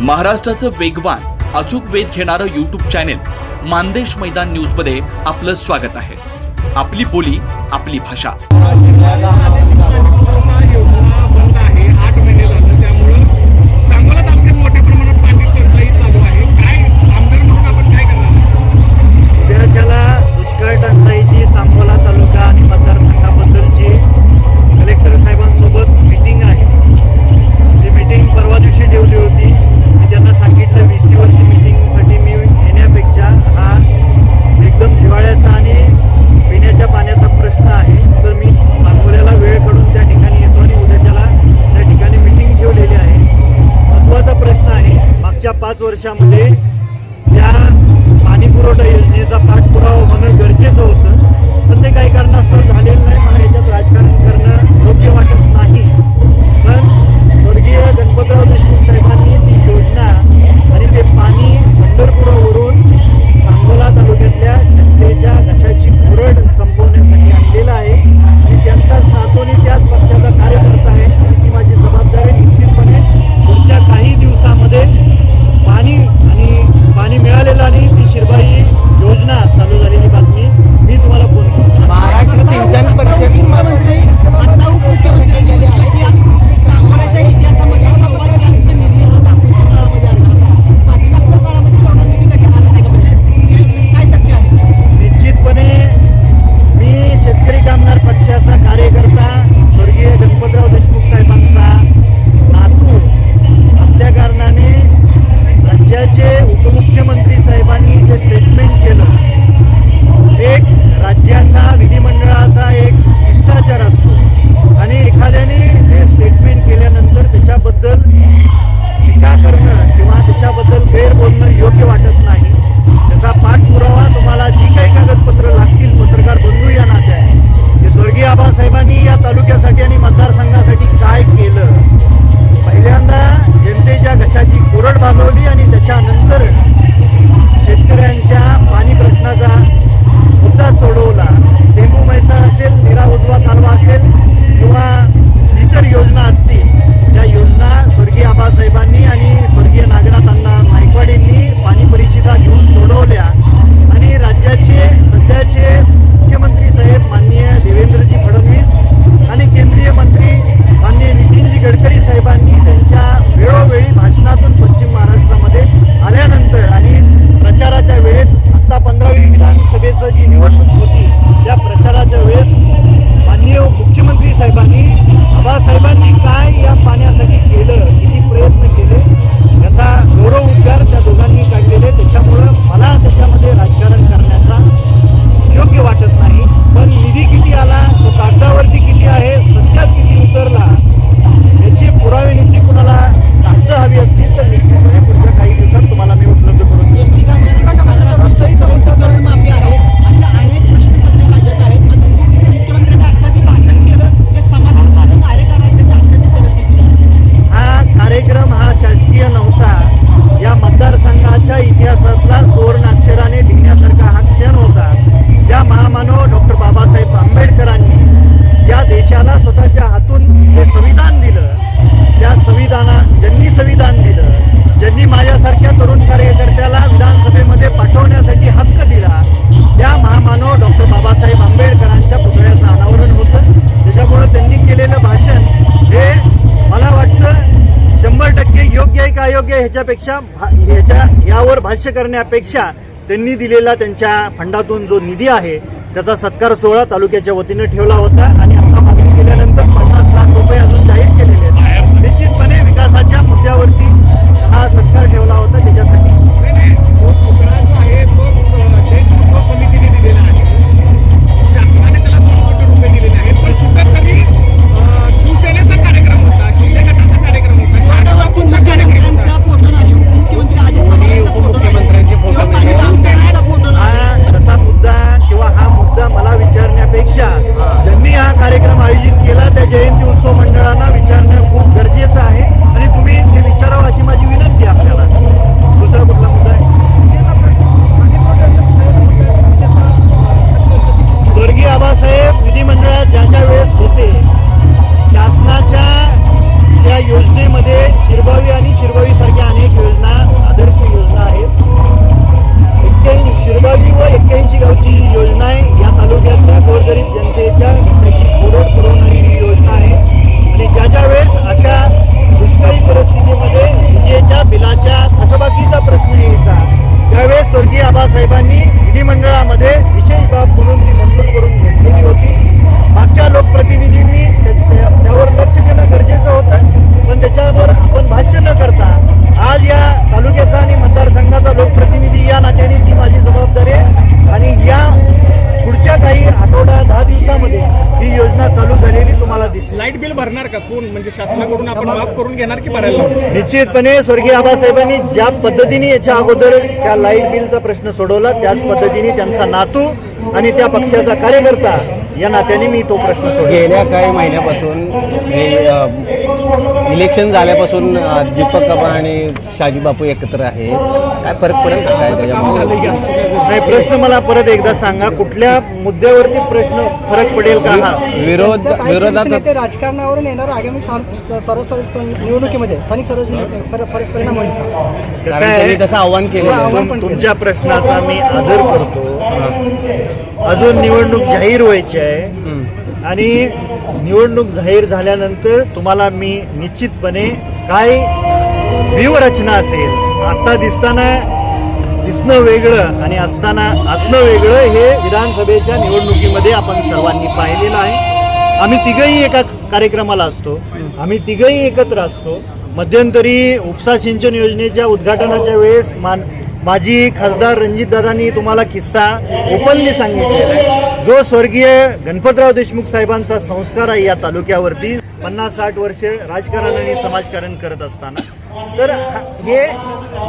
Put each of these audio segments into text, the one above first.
महाराष्ट्राचं वेगवान अचूक वेध घेणारं यूट्यूब चॅनेल मानदेश मैदान न्यूजमध्ये आपलं स्वागत आहे. आपली बोली आपली भाषा. पाच वर्षामध्ये केलेलं भाषण हे मला वाटतं शंभर टक्के योग्य आहे का अयोग्य ह्याच्यापेक्षा ह्याच्या यावर भाष्य करण्यापेक्षा त्यांनी दिलेला त्यांच्या फंडातून जो निधी आहे त्याचा सत्कार सोहळा तालुक्याच्या वतीनं ठेवला होता आणि का? कोण? म्हणजे शासनाकडून आपण माफ करून घेणार की भरायला? निश्चितपणे स्वर्गीय आबासाहेबांनी ज्या पद्धतीने याच्या अगोदर त्या लाइट बिलचा प्रश्न सोडवला त्याच पद्धतीने त्यांचा नातू आणि त्या पक्षाचा कार्यकर्ता या नात्याने मी तो प्रश्न सोडला गेल्या काही महिन्यापासून हे अ, इलेक्शन झाल्यापासून दीपक बाबा आणि शाजी बापू एकत्र आहे. काय फरक पडेल का काय? नाही प्रश्न मला परत एकदा सांगा कुठल्या मुद्द्यावरती प्रश्न फरक पडेल का हा? विरोध विरोधात राजकारणावरून येणार आगामी सर्व निवडणुकीमध्ये स्थानिक सर्व फरक फरक परिणाम होईल तसं आव्हान केलं तुमच्या प्रश्नाचा मी आदर करतो. अजून निवडणूक जाहीर व्हायची आहे. आणि निवडणूक जाहीर झाल्यानंतर तुम्हाला मी निश्चितपणे काय व्यूहरचना असेल आत्ता दिसताना दिसणं वेगळं आणि असताना असणं वेगळं हे विधानसभेच्या निवडणुकीमध्ये आपण सर्वांनी पाहिलेलं आहे. आम्ही तिघही एका कार्यक्रमाला असतो. आम्ही तिघही एकत्र असतो. मध्यंतरी उपसा सिंचन योजनेच्या उद्घाटनाच्या वेळेस मान माजी खासदार रणजितदादांनी तुम्हाला किस्सा ओपनली सांगितलेला आहे. जो स्वर्गीय गणपतराव देशमुख साहेबांचा संस्कार आहे या तालुक्यावरती पन्नास साठ वर्ष राजकारण आणि समाजकारण करत असताना तर हा-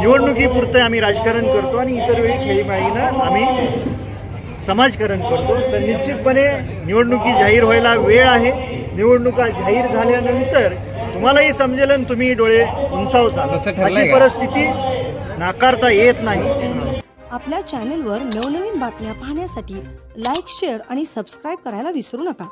निवडणुकीपुरतं आम्ही राजकारण करतो आणि इतर वेळी खेळीमेळीनं आम्ही समाजकारण करतो. तर निश्चितपणे निवडणुकी जाहीर व्हायला वेळ आहे. निवडणुका जाहीर झाल्यानंतर तुम्हालाही समजेल आणि तुम्ही डोळे उंचावसाल ठरलंय अशी? परिस्थिती नाकारता येत नाही. आपल्या चॅनेलवर नवनवीन बातम्या पाहण्यासाठी लाईक शेअर आणि सबस्क्राईब करायला विसरू नका.